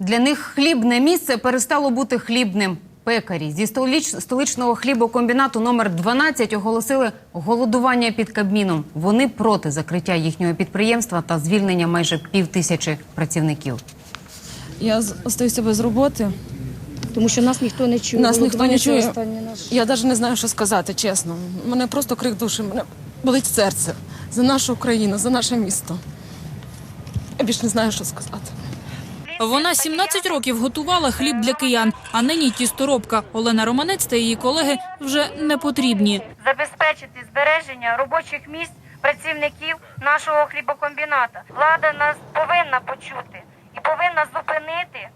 Для них хлібне місце перестало бути хлібним. Пекарі зі століч... столичного хлібокомбінату номер 12 оголосили голодування під Кабміном. Вони проти закриття їхнього підприємства та звільнення майже півтисячі працівників. Я з- остаюся без роботи. Тому що нас ніхто не чує. Нас ніхто не чує. Я навіть не знаю, що сказати, чесно. Мене просто крик душі, мене болить серце за нашу Україну, за наше місто. Я більше не знаю, що сказати. Вона 17 років готувала хліб для киян, а нині тісторобка. Олена Романець та її колеги вже не потрібні. забезпечити збереження робочих місць працівників нашого хлібокомбіната. Влада нас повинна почути і повинна зупинити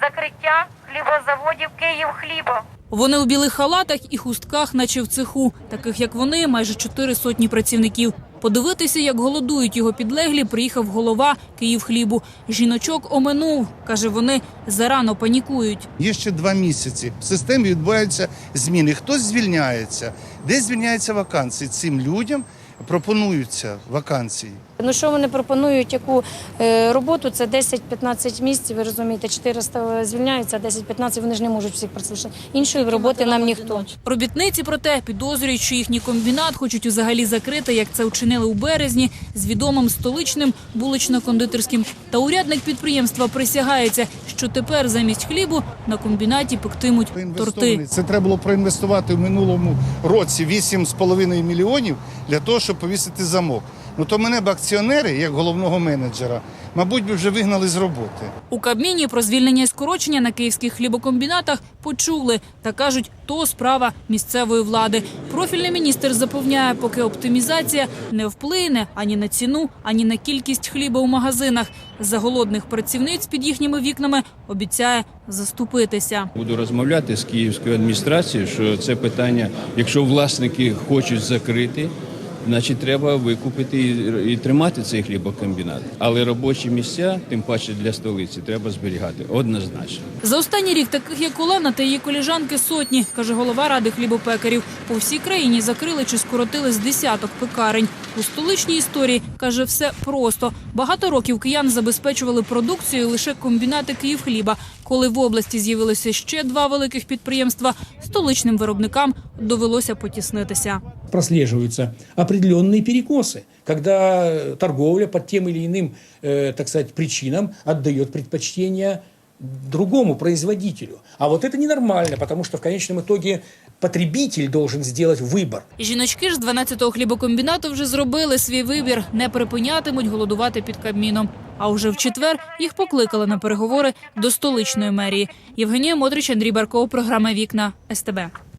закриття хлібозаводів Київ Київхліба. Вони у білих халатах і хустках, наче в цеху. Таких як вони, майже чотири сотні працівників. Подивитися, як голодують його підлеглі, приїхав голова Київхлібу. Жіночок оминув. Каже, вони зарано панікують. Є ще два місяці. В системі відбуваються зміни. Хтось звільняється, десь звільняються вакансії. Цим людям пропонуються вакансії. Ну що вони пропонують, яку е, роботу? Це 10-15 місць, ви розумієте, 400 звільняються, а 10-15 вони ж не можуть всіх працювати. Іншої роботи нам ніхто. Робітниці, проте, підозрюють, що їхній комбінат хочуть взагалі закрити, як це вчинили у березні, з відомим столичним булично-кондитерським. Та урядник підприємства присягається, що тепер замість хлібу на комбінаті пектимуть торти. Це треба було проінвестувати в минулому році 8,5 мільйонів для того, щоб повісити замок. Ну то мене б акціонери, як головного менеджера, мабуть, би вже вигнали з роботи. У Кабміні про звільнення і скорочення на київських хлібокомбінатах почули та кажуть, то справа місцевої влади. Профільний міністр запевняє, поки оптимізація не вплине ані на ціну, ані на кількість хліба у магазинах. За голодних працівниць під їхніми вікнами обіцяє заступитися. Буду розмовляти з київською адміністрацією, що це питання, якщо власники хочуть закрити, значить треба викупити і, і тримати цей хлібокомбінат. Але робочі місця, тим паче для столиці, треба зберігати однозначно. За останній рік таких як Олена та її коліжанки сотні, каже голова ради хлібопекарів. По всій країні закрили чи скоротили з десяток пекарень. У столичній історії каже, все просто. Багато років киян забезпечували продукцією лише комбінати Київхліба. Коли в області з'явилося ще два великих підприємства, столичним виробникам довелося потіснитися. прослеживаются определенные перекосы, когда э, торговля по тем или иным, э, так сказать, причинам отдает предпочтение другому производителю. А вот это ненормально, потому что в конечном итоге потребитель должен сделать выбор. Жіночки ж з 12-го хлібокомбінату вже зробили свій вибір, не припинятимуть голодувати під Кабміном. А уже в четвер їх покликали на переговори до столичної мерії. Євгенія Модрич, Андрій Барков, програма Вікна СТБ.